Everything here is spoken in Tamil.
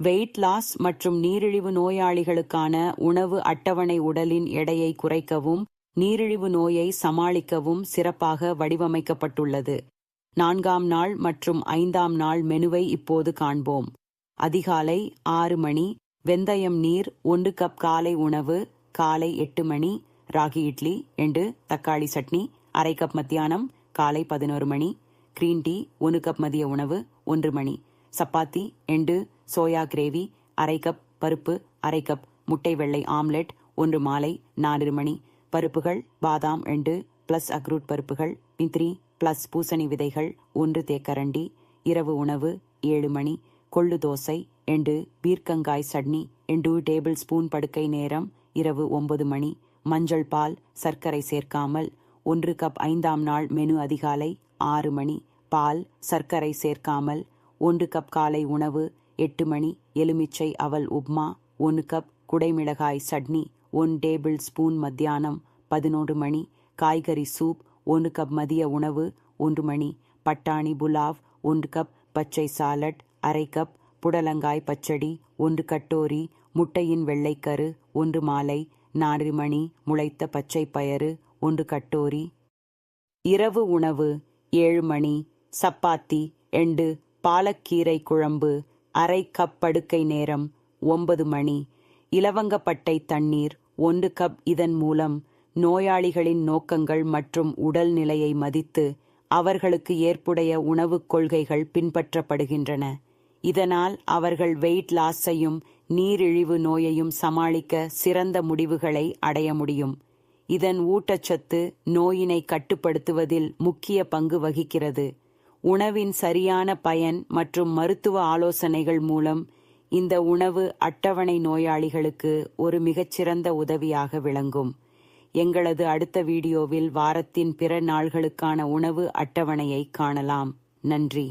வெயிட் லாஸ் மற்றும் நீரிழிவு நோயாளிகளுக்கான உணவு அட்டவணை உடலின் எடையை குறைக்கவும் நீரிழிவு நோயை சமாளிக்கவும் சிறப்பாக வடிவமைக்கப்பட்டுள்ளது. நான்காம் நாள் மற்றும் ஐந்தாம் நாள் மெனுவை இப்போது காண்போம். அதிகாலை ஆறு மணி வெந்தயம் நீர் ஒன்று கப் காலை உணவு காலை எட்டு மணி ராகி இட்லி எண்டு தக்காளி சட்னி அரை கப் மத்தியானம் காலை பதினோரு மணி கிரீன் டீ ஒன்று கப் மதிய உணவு ஒன்று மணி. சப்பாத்தி எண்டு சோயா கிரேவி அரை கப் பருப்பு அரை கப் முட்டை வெள்ளை ஆம்லெட் ஒன்று மாலை நாலு மணி. பருப்புகள் பாதாம் எண்டு பிளஸ் அக்ரூட் பருப்புகள் மித்ரி பிளஸ் பூசணி விதைகள் ஒன்று தேக்கரண்டி. இரவு உணவு ஏழு மணி. கொள்ளு தோசை எண்டு பீர்க்கங்காய் சட்னி எண்டு டேபிள் ஸ்பூன் படுக்கை நேரம் இரவு ஒன்பது மணி. மஞ்சள் பால் சர்க்கரை சேர்க்காமல் ஒன்று கப் ஐந்தாம் நாள் மெனு அதிகாலை ஆறு மணி. பால் சர்க்கரை சேர்க்காமல் ஒன்று கப் காலை உணவு எட்டு மணி எலுமிச்சை அவல் உப்மா ஒன்று கப் குடைமிளகாய் சட்னி ஒன் டேபிள் ஸ்பூன் மத்தியானம் பதினொன்று மணி காய்கறி சூப் ஒன்று கப் மதிய உணவு ஒன்று மணி பட்டாணி புலாவ் ஒன்று கப் பச்சை சாலட் அரை கப் புடலங்காய் பச்சடி ஒன்று கட்டோரி முட்டையின் வெள்ளைக்கரு ஒன்று மாலை நான்கு மணி முளைத்த பச்சை பயறு ஒன்று கட்டோரி. இரவு உணவு ஏழு மணி சப்பாத்தி எண்டு பாலக்கீரை குழம்பு அரை கப் படுக்கை நேரம் ஒன்பது மணி. இலவங்கப்பட்டை தண்ணீர் ஒன்று கப் இதன் மூலம் நோயாளிகளின் நோக்கங்கள் மற்றும் உடல்நிலையை மதித்து அவர்களுக்கு ஏற்புடைய உணவுக் கொள்கைகள் பின்பற்றப்படுகின்றன. இதனால் அவர்கள் வெயிட் லாஸையும் நீரிழிவு நோயையும் சமாளிக்க சிறந்த முடிவுகளை அடைய முடியும். இதன் ஊட்டச்சத்து நோயினை கட்டுப்படுத்துவதில் முக்கிய பங்கு வகிக்கிறது. உணவின் சரியான பயன் மற்றும் மருத்துவ ஆலோசனைகள் மூலம் இந்த உணவு அட்டவணை நோயாளிகளுக்கு ஒரு மிகச்சிறந்த உதவியாக விளங்கும். எங்களது அடுத்த வீடியோவில் வாரத்தின் பிற நாள்களுக்கான உணவு அட்டவணையை காணலாம். நன்றி.